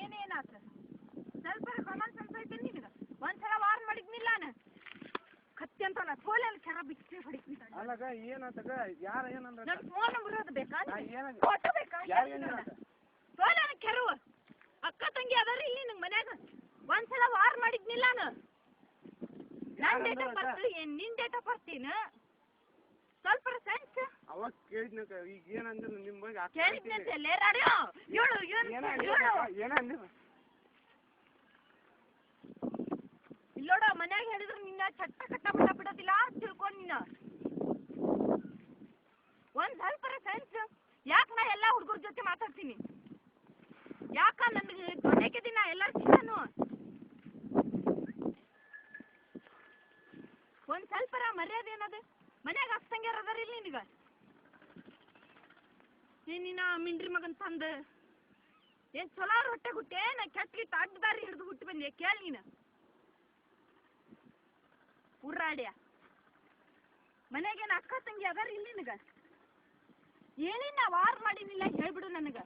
ಏನೇನಾತ ಸ್ವಲ್ಪ common sense ಐತೆ ನಿನಗೆ? ಒಂದ್ಸಲ ವಾರ್ ಮಾಡಿದ್ನಿಲ್ಲ ನಾನು. ಕತ್ತಿ ಅಂತ ನಾ ತೋಲೆ ಕೆರ ಬಿಚ್ಚಿ ಹೊಡಿತೀನಿ ಅಲ್ಲಗ ಏನಂತಗ ಯಾರ ಏನಂದ್ರ ನನ್ ಫೋನ್ ನಂಬರ್ ಅದು ಬೇಕಾ? ಫೋಟೋ ಬೇಕಾ? ಯಾರ್ ಏನಿಲ್ಲ ತೋಲೆ ಕೆರವು ಅಕ್ಕ ತಂಗಿ ಅದಾರ ಇಲ್ಲಿ ನಂಗೆ ಮನ್ಯಾಗ. ಒಂದ್ಸಲ ವಾರ್ ಮಾಡಿದ್ನಿಲ್ಲ ನಾನು. ನನ್ ಡೇಟ್ ಆಫ್ ಬರ್ತ್ ಏನ್ ನಿನ್ ಡೇಟ್ ಆಫ್ ಬರ್ತ್ ಏನು? ಸ್ವಲ್ಪ ಸೆನ್ಸ್ ಅವಾಗ ಕೇಳಿದ್ನಕ ಈಗ ಏನಂದ್ರೆ ನಿಮ್ ಬಗ್ಗೆ ಅಕ್ಕ ಕೇಳಿದ್ನಂತೆ ಲೇ ರಾಡಿಯೋ ಹೇಳು ಏನ ಏನು ಹೇಳು ಏನ ಅಂದಿಲ್ಲ ಇಲ್ಲೋಡ ಮನ್ಯಾಗ ಹೇಳಿದ್ರು ನಿನ್ನ ಚಟ್ಟ ಕಟ್ಟ ಬಿಟ್ಟ ಬಿಡೋದಿಲ್ಲ ತಿಳ್ಕೊಂಡು ನಿನ್ನ ಒಂದ್ ಸ್ವಲ್ಪ ಸೆನ್ಸ್ ಯಾಕ ನಾ ಎಲ್ಲಾ ಹುಡುಗರ ಜೊತೆ ಮಾತಾಡ್ತೀನಿ? ಯಾಕ ನನಗೆ ದೊಡ್ಡಕ್ಕೆ ದಿನ ಎಲ್ಲಾರ್ಕಿಂತನೂ ಒಂದ್ ಸ್ವಲ್ಪ ಮರ್ಯಾದೆ ಏನದು? ಮನ್ಯಾಗ ಅಕ್ಕಂಗ್ಯಾರ ಅದಾರ ಇಲ್ಲಿ ನಿನಗ? ನೀನ ಮಿಂಡ್ರಿ ಮಗನ್ ತಂದ? ಏನ್ ಚಲೋ ಹೊಟ್ಟೆ ಗುಟ್ಟೆ? ನಾ ಕೆಟ್ಟ ಅಡ್ಡ ದಾರಿ ಹಿಡಿದು ಹುಟ್ಟು ಬಂದೆ? ಕೇಳಿ ನೀನು. ಉರ್ರಾಡ್ಯ. ಮನೆಗೇನು ಅಕ್ಕ ತಂಗಿ ಅದಾರ ಇಲ್ಲಿ ನಿನಗ? ಏನೇನ್ ವಾರ್ ಮಾಡಿನಿಲ್ಲ ಹೇಳ್ಬಿಡು ನನಗ.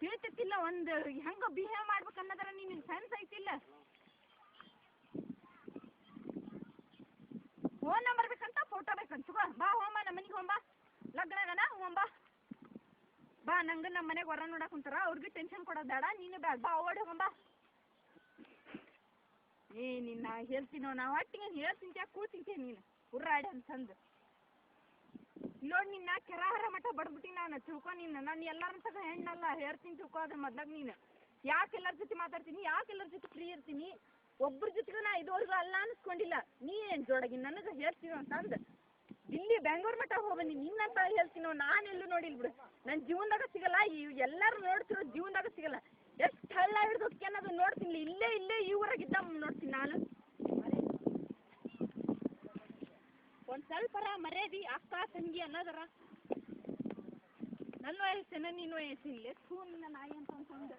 ತಿಳಿತಿಲ್ಲ ಒಂದು ಹೆಂಗ ಬಿಹೇವ್ ಮಾಡ್ಬೇಕನ್ನೋದ್ರ ನೀನ್ ಸೆನ್ಸ್ ಐತಿಲ್ಲ ಫೋನ್ ನಂಬರ್ ಬೇಕಂತ ಫೋಟೋ ಬೇಕಂತ ತಗೋ ಬಾ ಹೋಮ ನಮ್ಮ ಮನೆಗೆ ಹೋಂಬಾ ಲಗ್ನಗನ ಹೋಂಬಾ ಬಾ ನಂಗೆ ನಮ್ಮ ಮನೆಗೆ ಹೊರ ನೋಡಕ್ ಕುಂತಾರ, ಅವ್ರಿಗೆ ಟೆನ್ಷನ್ ಕೊಡೋದು ಬೇಡ, ನೀನು ಬೇಡ, ಬಾ, ಓಡಿ ಹೋಗಂಬಾ ಏ ನಿನ್ನ ಹೇಳ್ತೀನೋ ನಾವು ಒಟ್ಟಿಗೆ ಹೇಳ್ತೀನಿ ಯಾಕೆ ಕೂತಿದ್ದೆ ನೀನು? ಉರ್ರಾಡಿ ಅಂತಂದು. ನೋಡಿ ನಿನ್ನ ಕೆರಾಹರ ಮಠ ಬಡ್ಬಿಟ್ಟಿ ನಾನು, ತಿಳ್ಕೊ ನೀನು, ನಾನು ಎಲ್ಲರ ತಗ ಹೆಣ್ಣಲ್ಲ ಹೇಳ್ತೀನಿ ತಿಳ್ಕೊ ಅದ್ರ ಮೊದ್ಲಾಗ ನೀನು. ಯಾಕೆ ಎಲ್ಲರ ಜೊತೆ ಮಾತಾಡ್ತೀನಿ, ಯಾಕೆ ಎಲ್ಲರ ಜೊತೆ ಫ್ರೀ ಇರ್ತೀನಿ? ಒಬ್ರ ಜೊತೆಗೂ ನಾ ಇದುವರೆಗೂ ಅಲ್ಲ ಅನ್ಸ್ಕೊಂಡಿಲ್ಲ. ನೀ ಏನು ಜೋಡಾಗಿ ನನಗೆ ಹೇಳ್ತೀವಿ ಅಂತಂದು. ಇಲ್ಲಿ ಬೆಂಗಳೂರು ಮಠ ಹೋಗ್ಬಂದಿ ನಿನ್ನಂತ ಹೇಳ್ತೀನಿ ನಾನು ಎಲ್ಲೂ ನೋಡಿಲ್ಲ ಬಿಡು. ನನ್ನ ಜೀವನದಾಗ ಸಿಗಲ್ಲ, ಈ ಎಲ್ಲರೂ ನೋಡ್ತಿರೋ ಜೀವನದಾಗ ಸಿಗಲ್ಲ. ಎಷ್ಟು ಹಳ್ಳ ಹಿಡಿದು ಅನ್ನೋದು ನೋಡ್ತೀನಿ. ಇಲ್ಲೇ ಇಲ್ಲೇ ಈ ಊರಾಗಿದ್ದ ನೋಡ್ತೀನಿ ನಾನು. ಒಂದು ಸ್ವಲ್ಪರ ಮರ್ಯಾದಿ, ಅಕ್ಕ, ತಂಗಿ ಅನ್ನೋದರ. ನನ್ನ ವಯಸ್ಸೇನ ನಿನ್ನ ವಯಸ್ಸಿಲ್ಲ. ಥೂ ನಿನ್ನ ನಾಯಿ ಅಂತ ಅಂತಂದು